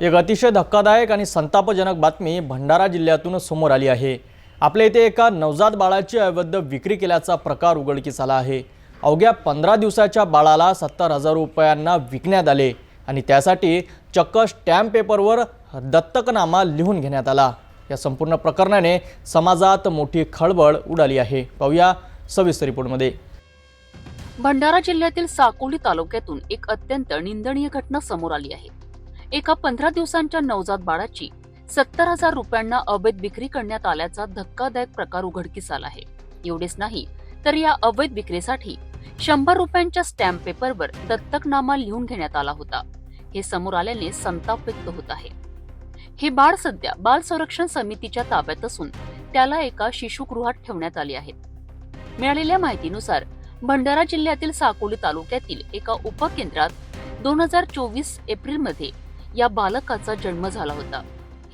एक अतिशय धक्कादायक आणि संतापजनक बातमी भंडारा जिल्ह्यातून समोर आली आहे. आपल्या इथे एका नवजात बाळाची अवैध विक्री केल्याचा प्रकार उघडकीस आला आहे. अवघ्या पंधरा दिवसाच्या बाळाला सत्तर हजार रुपयांना विकण्यात आले आणि त्यासाठी चक्क स्टॅम्प पेपरवर दत्तकनामा लिहून घेण्यात आला. या संपूर्ण प्रकरणाने समाजात मोठी खळबळ उडाली आहे. पाहूया सविस्तर रिपोर्टमध्ये. भंडारा जिल्ह्यातील साकोली तालुक्यातून एक अत्यंत निंदनीय घटना समोर आली आहे. एका पंधरा दिवसांच्या नवजात बाळाची सत्तर हजार रुपयांना अवैध विक्री करण्यात आल्याचा धक्कादायक प्रकार उघडकीस आला आहे. एवढेच नाही तर या अवैध विक्रीसाठी शंभर रुपयांच्या स्टॅम्प पेपरवर दत्तकनामा लिहून घेण्यात आला होता. हे समोर आल्याने संताप व्यक्त होत आहे. हे बाळ सध्या बाल संरक्षण समितीच्या ताब्यात असून त्याला एका शिशुगृहात ठेवण्यात आले आहे. मिळालेल्या माहितीनुसार भंडारा जिल्ह्यातील साकोली तालुक्यातील एका उपकेंद्रात दोन हजार चोवीस एप्रिलमध्ये या बालकाचा जन्म झाला होता.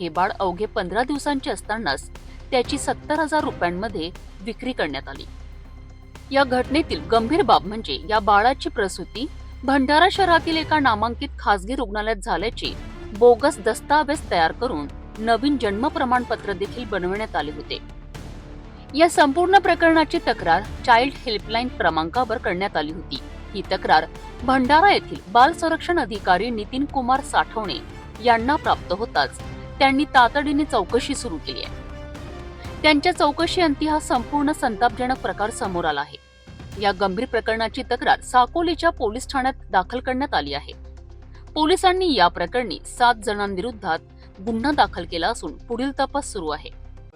हे बाळ अवघे पंधरा दिवसांचे असतानाच त्याची सत्तर हजार रुपयांमध्ये विक्री करण्यात आली. या घटनेतील गंभीर बाब म्हणजे या बाळाची प्रसूती भंडारा शहरातील एका नामांकित खासगी रुग्णालयात झाल्याचे बोगस दस्तावेज तयार करून नवीन जन्म प्रमाणपत्र देखील बनवण्यात आले होते. या संपूर्ण प्रकरणाची तक्रार चाइल्ड हेल्पलाईन क्रमांकावर करण्यात आली होती. ही तक्रार भंडारा येथील बाल संरक्षण अधिकारी नितीन कुमार साठवणे यांना प्राप्त होताच त्यांनी तातडीने चौकशी सुरू केली आहे. त्यांच्या चौकशीअंती हा संपूर्ण संतापजनक प्रकार समोर आला आहे. या गंभीर प्रकरणाची तक्रार साकोलीच्या पोलीस ठाण्यात दाखल करण्यात आली आहे. पोलिसांनी या प्रकरणी सात जणांविरोधात गुन्हा दाखल केला असून पुढील तपास सुरू आहे.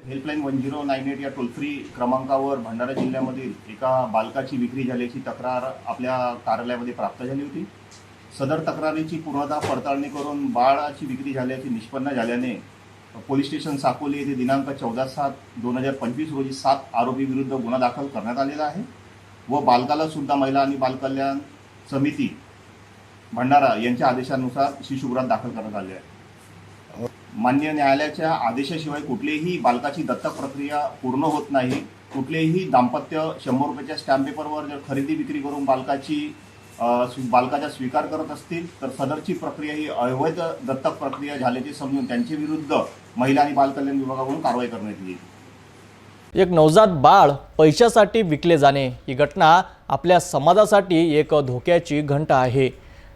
Helpline one zero nine eight या टोल फ्री क्रमांकावर भंडारा जिल्ह्यामधील एका बालकाची विक्री झाल्याची तक्रार आपल्या कार्यालयामध्ये प्राप्त झाली होती. सदर तक्रारीची पूर्णतः पडताळणी करून बाळाची विक्री झाल्याची निष्पन्न झाल्याने पोलीस स्टेशन साकोली येथे दिनांक चौदा सात दोन हजार पंचवीस रोजी सात आरोपी विरुद्ध गुन्हा दाखल करण्यात आलेला आहे व बालकाला सुद्धा महिला आणि बालकल्याण समिती भंडारा यांच्या आदेशानुसार शिशुगृहात दाखल करण्यात आले आहे. मान्य न्यायालयाच्या आदेशाशिवाय कुठलीही बालकाची दत्तक प्रक्रिया पूर्ण होत नाही. कुठलेही दाम्पत्य शंभर रुपयाच्या स्टॅम्प पेपरवर जर खरेदी विक्री करून बालकाची बालकाचा स्वीकार करत असतील तर सदरची प्रक्रिया ही अवैध दत्तक प्रक्रिया झाल्याचे समजून त्यांच्या विरुद्ध महिला आणि बालकल्याण विभागाकडून कारवाई करण्यात येईल. एक नवजात बाळ पैशासाठी विकले जाणे ही घटना आपल्या समाजासाठी एक धोक्याची घंटा आहे.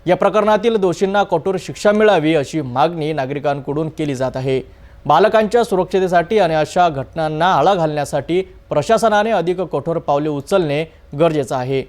या प्रकरणातील दोषींना कठोर शिक्षा मिळावी अशी मागणी नागरिकांकडून केली जात आहे. बालकांच्या सुरक्षतेसाठी आणि अशा घटनांना आळा घालण्यासाठी प्रशासनाने अधिक कठोर पावले उचलणे गरजेचं आहे.